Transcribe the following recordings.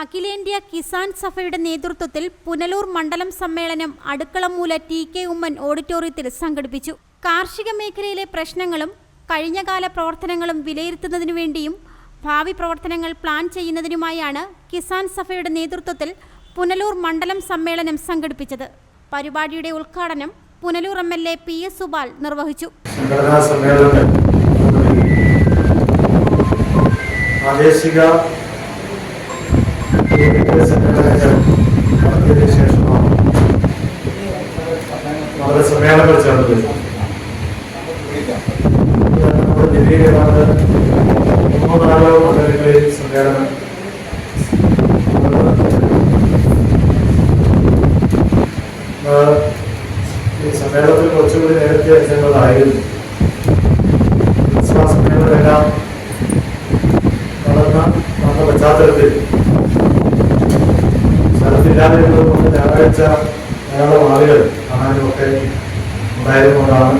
അഖിലേന്ത്യാ കിസാൻ സഭയുടെ നേതൃത്വത്തിൽ പുനലൂർ മണ്ഡലം സമ്മേളനം അടുക്കളമൂല ടി കെ ഉമ്മൻ ഓഡിറ്റോറിയത്തിൽ സംഘടിപ്പിച്ചു. കാർഷിക മേഖലയിലെ പ്രശ്നങ്ങളും കഴിഞ്ഞകാല പ്രവർത്തനങ്ങളും വിലയിരുത്തുന്നതിനു വേണ്ടിയും ഭാവി പ്രവർത്തനങ്ങൾ പ്ലാൻ ചെയ്യുന്നതിനുമായാണ് കിസാൻ സഭയുടെ നേതൃത്വത്തിൽ പുനലൂർ മണ്ഡലം സമ്മേളനം സംഘടിപ്പിച്ചത്. പരിപാടിയുടെ ഉദ്ഘാടനം Punalur M L A P S Subal നിർവഹിച്ചു. പ്രാദേശിക നടത്തിയതിനു ശേഷമാണ് വളരെ സമ്മേളനങ്ങൾ ചേർന്നത് നമ്മുടെ ജില്ലയിൽ ഏതാണ്ട് മൂന്നോ നാലോ മണ്ഡലങ്ങളിൽ സമ്മേളനം പശ്ചാത്തലത്തിൽ സ്ഥലത്തില്ലാതിരുന്നതുകൊണ്ട് ഞായറാഴ്ച ധാരാളം ആളുകൾ കാണാനുമൊക്കെ ഉണ്ടായിരുന്നുകൊണ്ടാണ്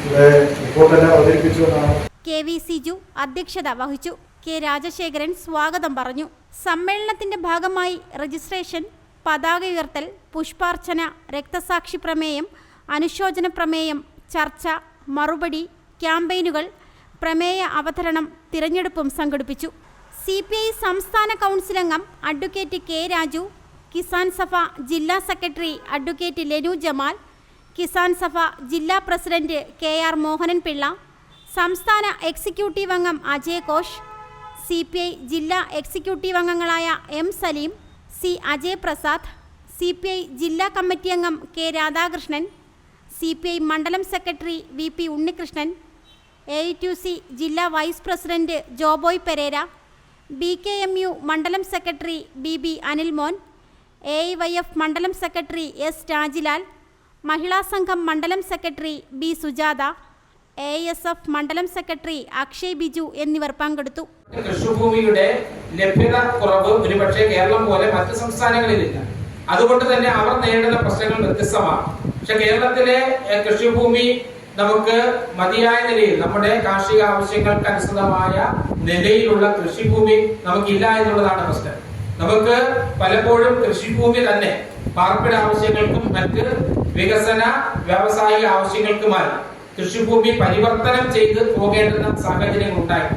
ഇവിടെ റിപ്പോർട്ടെല്ലാം അവതരിപ്പിച്ചുകൊണ്ടാണ് കെ വി സിജു അധ്യക്ഷത വഹിച്ചു. കെ രാജശേഖരൻ സ്വാഗതം പറഞ്ഞു. സമ്മേളനത്തിന്റെ ഭാഗമായി രജിസ്ട്രേഷൻ പതാക ഉയർത്തൽ പുഷ്പാർച്ചന രക്തസാക്ഷി പ്രമേയം അനുശോചന പ്രമേയം ചർച്ച മറുപടി ക്യാമ്പയിനുകൾ പ്രമേയ അവതരണം തിരഞ്ഞെടുപ്പും സംഘടിപ്പിച്ചു. സി പി ഐ സംസ്ഥാന കൗൺസിൽ അംഗം അഡ്വക്കേറ്റ് കെ രാജു കിസാൻ സഭ ജില്ലാ സെക്രട്ടറി അഡ്വക്കേറ്റ് ലെനു ജമാൽ കിസാൻ സഭ ജില്ലാ president K R Mohanan Pillai സംസ്ഥാന എക്സിക്യൂട്ടീവ് അംഗം Ajay Ghosh C P I ജില്ലാ എക്സിക്യൂട്ടീവ് അംഗങ്ങളായ M Salim C Ajay Prasad C P I ജില്ലാ കമ്മിറ്റി അംഗം K Radhakrishnan C P I മണ്ഡലം secretary V P Unnikrishnan AITUC ജില്ലാ vice president Joboy Pereira B K M U മണ്ഡലം secretary B B Anilmon A I Y F മണ്ഡലം secretary S Rajilal Mahila Sangham മണ്ഡലം secretary B Sujatha A S F മണ്ഡലം secretary Akshay Biju എന്നിവർ പങ്കെടുത്തു. കൃഷിഭൂമിയുടെ ലഭ്യത കുറവ് ഒരുപക്ഷെ കേരളം പോലെ മറ്റ് സംസ്ഥാനങ്ങളിലില്ല. അതുകൊണ്ട് തന്നെ അവർ നേരിടുന്ന പ്രശ്നങ്ങൾ വ്യത്യസ്തമാണ്. പക്ഷെ കേരളത്തിലെ കൃഷിഭൂമി നമുക്ക് മതിയായ നിലയിൽ നമ്മുടെ കാർഷിക ആവശ്യങ്ങൾക്ക് അനുസൃതമായ നിലയിലുള്ള കൃഷിഭൂമി നമുക്കില്ല എന്നുള്ളതാണ് പ്രശ്നം നമുക്ക് പലപ്പോഴും കൃഷിഭൂമി തന്നെ പാർപ്പിട ആവശ്യങ്ങൾക്കും മറ്റ് വികസന വ്യാവസായിക ആവശ്യങ്ങൾക്കുമായി കൃഷിഭൂമി പരിവർത്തനം ചെയ്ത് പോകേണ്ടുന്ന സാഹചര്യങ്ങൾ ഉണ്ടായി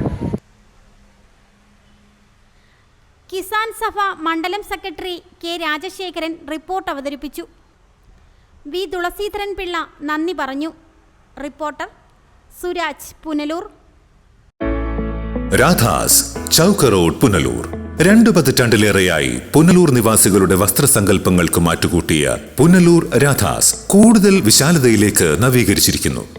കിസാൻ സഭ മണ്ഡലം സെക്രട്ടറി കെ രാജശേഖരൻ റിപ്പോർട്ട് അവതരിപ്പിച്ചു. വി തുളസീധരൻ പിള്ള നന്ദി പറഞ്ഞു. റിപ്പോർട്ടർ സുരാജ് പുനലൂർ. രാധാസ് ചൗക്ക് റോഡ് പുനലൂർ. രണ്ടു പതിറ്റാണ്ടിലേറെയായി പുനലൂർ നിവാസികളുടെ വസ്ത്രസങ്കല്പങ്ങൾക്ക് മാറ്റുകൂട്ടിയ പുനലൂർ രാധാസ് കൂടുതൽ വിശാലതയിലേക്ക് നവീകരിച്ചിരിക്കുന്നു.